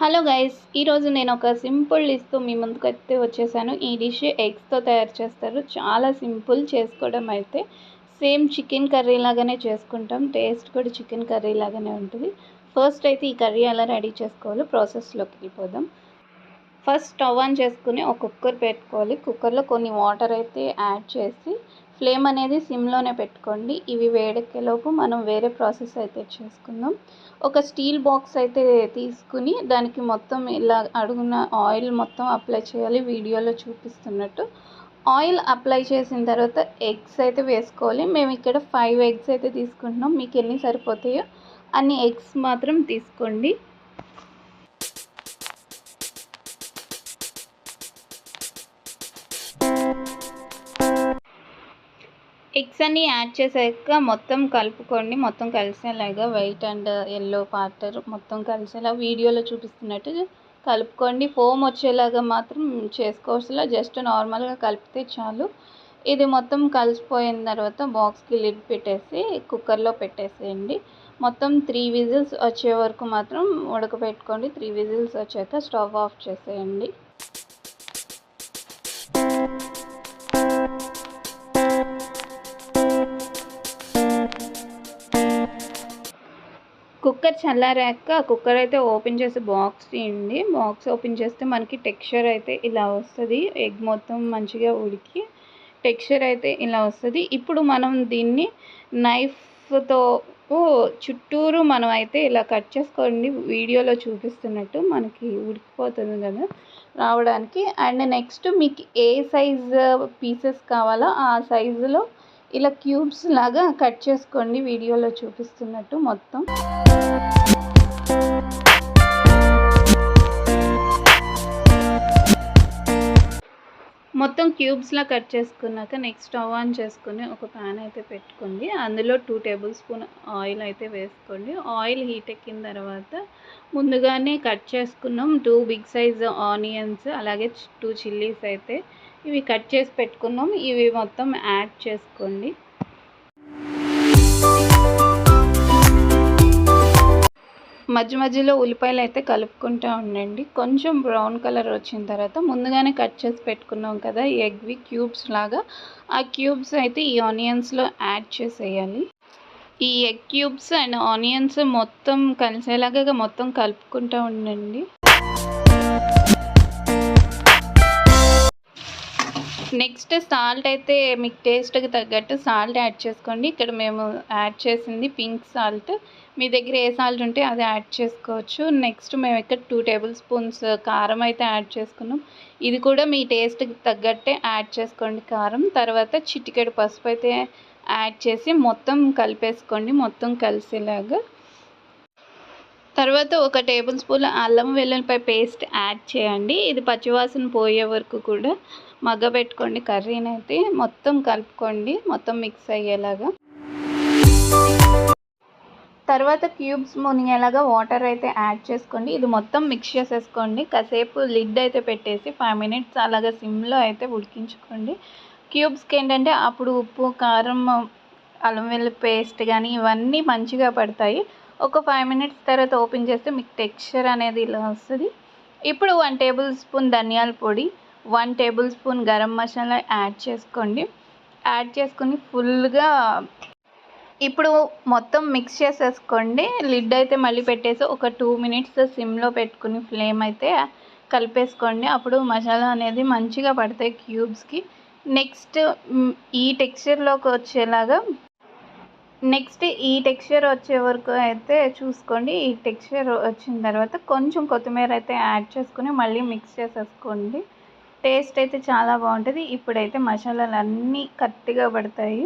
Hello guys ఈరోజు నేను ఒక సింపుల్ డిష్తో మీ ముందుకు అయితే వచ్చేసాను. ఈ డిష్ ఎగ్స్తో తయారు చేస్తారు. చాలా సింపుల్ చేసుకోవడం అయితే. సేమ్ చికెన్ కర్రీ లాగానే చేసుకుంటాం. టేస్ట్ కూడా చికెన్ కర్రీ లాగానే ఉంటుంది. ఫస్ట్ అయితే ఈ కర్రీ ఎలా రెడీ చేసుకోవాలో ప్రాసెస్లోకి వెళ్ళిపోదాం. ఫస్ట్ స్టవ్ ఆన్ చేసుకుని ఒక కుక్కర్ పెట్టుకోవాలి. కుక్కర్లో కొన్ని వాటర్ అయితే యాడ్ చేసి ఫ్లేమ్ అనేది సిమ్లోనే పెట్టుకోండి. ఇవి వేడెక్కేలోపు మనం వేరే ప్రాసెస్ అయితే చేసుకుందాం. ఒక స్టీల్ బాక్స్ అయితే తీసుకుని దానికి మొత్తం ఇలా అడుగున ఆయిల్ మొత్తం అప్లై చేయాలి. వీడియోలో చూపిస్తున్నట్టు. ఆయిల్ అప్లై చేసిన తర్వాత ఎగ్స్ అయితే వేసుకోవాలి. మేము ఇక్కడ ఫైవ్ ఎగ్స్ అయితే తీసుకుంటున్నాం. మీకు ఎన్ని సరిపోతాయో అన్ని ఎగ్స్ మాత్రం తీసుకోండి. ఎగ్స్ అన్ని యాడ్ చేసాక మొత్తం కలుపుకోండి. మొత్తం కలిసేలాగా వైట్ అండ్ ఎల్లో పార్టర్ మొత్తం కలిసేలా వీడియోలో చూపిస్తున్నట్టు కలుపుకోండి. ఫోమ్ వచ్చేలాగా మాత్రం చేసుకోవచ్చులా జస్ట్ నార్మల్గా కలిపితే చాలు. ఇది మొత్తం కలిసిపోయిన తర్వాత బాక్స్కి లిడ్ పెట్టేసి కుక్కర్లో పెట్టేసేయండి. మొత్తం త్రీ విజిల్స్ వచ్చే వరకు మాత్రం ఉడకబెట్టుకోండి. త్రీ విజిల్స్ వచ్చాక స్టవ్ ఆఫ్ చేసేయండి. కుక్కర్ చల్లారాక కుక్కర్ అయితే ఓపెన్ చేసి బాక్స్ తీయండి. బాక్స్ ఓపెన్ చేస్తే మనకి టెక్స్చర్ అయితే ఇలా వస్తుంది. ఎగ్ మొత్తం మంచిగా ఉడికి టెక్స్చర్ అయితే ఇలా వస్తుంది. ఇప్పుడు మనం దీన్ని నైఫ్తో చుట్టూరు మనం అయితే ఇలా కట్ చేసుకోండి. వీడియోలో చూపిస్తున్నట్టు మనకి ఉడికిపోతుంది కదా రావడానికి. అండ్ నెక్స్ట్ మీకు ఏ సైజ్ పీసెస్ కావాలో ఆ సైజులో ఇలా క్యూబ్స్ లాగా కట్ చేసుకోండి వీడియోలో చూపిస్తున్నట్టు మొత్తం. మొత్తం క్యూబ్స్లా కట్ చేసుకున్నాక నెక్స్ట్ స్టవ్ ఆన్ చేసుకుని ఒక ప్యాన్ అయితే పెట్టుకోండి. అందులో టూ టేబుల్ స్పూన్ ఆయిల్ అయితే వేసుకోండి. ఆయిల్ హీట్ ఎక్కిన తర్వాత ముందుగానే కట్ చేసుకున్నాం టూ బిగ్ సైజ్ ఆనియన్స్ అలాగే టూ చిల్లీస్ అయితే ఇవి కట్ చేసి పెట్టుకున్నాం. ఇవి మొత్తం యాడ్ చేసుకోండి. మధ్య మధ్యలో ఉల్లిపాయలు అయితే కలుపుకుంటూ ఉండండి. కొంచెం బ్రౌన్ కలర్ వచ్చిన తర్వాత ముందుగానే కట్ చేసి పెట్టుకున్నాం కదా ఎగ్వి క్యూబ్స్ లాగా. ఆ క్యూబ్స్ అయితే ఈ ఆనియన్స్లో యాడ్ చేసేయాలి. ఈ ఎగ్ క్యూబ్స్ అండ్ ఆనియన్స్ మొత్తం కలిసేలాగా మొత్తం కలుపుకుంటూ ఉండండి. నెక్స్ట్ సాల్ట్ అయితే మీకు టేస్ట్కి తగ్గట్టు సాల్ట్ యాడ్ చేసుకోండి. ఇక్కడ మేము యాడ్ చేసింది పింక్ సాల్ట్. మీ దగ్గర ఏ సాల్ట్ ఉంటే అది యాడ్ చేసుకోవచ్చు. నెక్స్ట్ మేము ఇక్కడ టూ టేబుల్ స్పూన్స్ కారం అయితే యాడ్ చేసుకున్నాం. ఇది కూడా మీ టేస్ట్కి తగ్గట్టే యాడ్ చేసుకోండి కారం. తర్వాత చిటికెడు పసుపు అయితే యాడ్ చేసి మొత్తం కలిపేసుకోండి. మొత్తం కలిసేలాగా తర్వాత ఒక టేబుల్ స్పూన్ అల్లం వెల్లుల్లిపాయ పేస్ట్ యాడ్ చేయండి. ఇది పచ్చివాసన పోయే వరకు కూడా మగ్గబెట్టుకోండి. కర్రీని అయితే మొత్తం కలుపుకోండి. మొత్తం మిక్స్ అయ్యేలాగా. తర్వాత క్యూబ్స్ మునిగేలాగా వాటర్ అయితే యాడ్ చేసుకోండి. ఇది మొత్తం మిక్స్ చేసేసుకోండి. కాసేపు లిడ్ అయితే పెట్టేసి ఫైవ్ మినిట్స్ అలాగా సిమ్లో అయితే ఉడికించుకోండి. క్యూబ్స్కి ఏంటంటే అప్పుడు ఉప్పు కారం అల్లం వెల్లుల్లి పేస్ట్ కానీ ఇవన్నీ మంచిగా పడతాయి. ఒక ఫైవ్ మినిట్స్ తర్వాత ఓపెన్ చేస్తే మీకు టెక్స్చర్ అనేది ఇలా వస్తుంది. ఇప్పుడు వన్ టేబుల్ స్పూన్ ధనియాల పొడి one tablespoon garam masala add చేసుకోండి. యాడ్ చేసుకుని ఫుల్గా ఇప్పుడు మొత్తం మిక్స్ చేసేసుకోండి. లిడ్ అయితే మళ్ళీ పెట్టేసి ఒక టూ మినిట్స్ సిమ్లో పెట్టుకుని ఫ్లేమ్ అయితే కలిపేసుకోండి. అప్పుడు మసాలా అనేది మంచిగా పడతాయి క్యూబ్స్కి నెక్స్ట్ ఈ టెక్స్చర్లోకి వచ్చేలాగా నెక్స్ట్ ఈ టెక్స్చర్ వచ్చే వరకు అయితే చూసుకోండి. ఈ టెక్స్చర్ వచ్చిన తర్వాత కొంచెం కొత్తిమీర అయితే యాడ్ చేసుకుని మళ్ళీ మిక్స్ చేసేసుకోండి. టేస్ట్ అయితే చాలా బాగుంటుంది. ఇప్పుడైతే మసాలాలు అన్నీ కత్తిగా పడతాయి.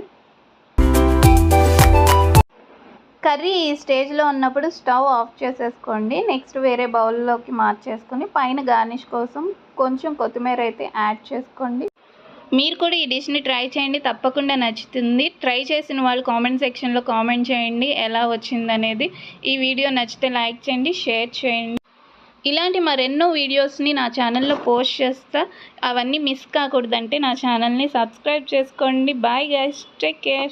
కర్రీ ఈ స్టేజ్లో ఉన్నప్పుడు స్టవ్ ఆఫ్ చేసేసుకోండి. నెక్స్ట్ వేరే బౌల్లోకి మార్చేసుకొని పైన గార్నిష్ కోసం కొంచెం కొత్తిమీర అయితే యాడ్ చేసుకోండి. మీరు కూడా ఈ డిష్ని ట్రై చేయండి తప్పకుండా నచ్చుతుంది. ట్రై చేసిన వాళ్ళు కామెంట్ సెక్షన్లో కామెంట్ చేయండి ఎలా వచ్చిందనేది ఈ వీడియో నచ్చితే లైక్ చేయండి షేర్ చేయండి. ఇలాంటి మరెన్నో వీడియోస్ని నా ఛానల్లో పోస్ట్ చేస్తా. అవన్నీ మిస్ కాకూడదంటే నా ఛానల్ని సబ్స్క్రైబ్ చేసుకోండి. Bye guys take care.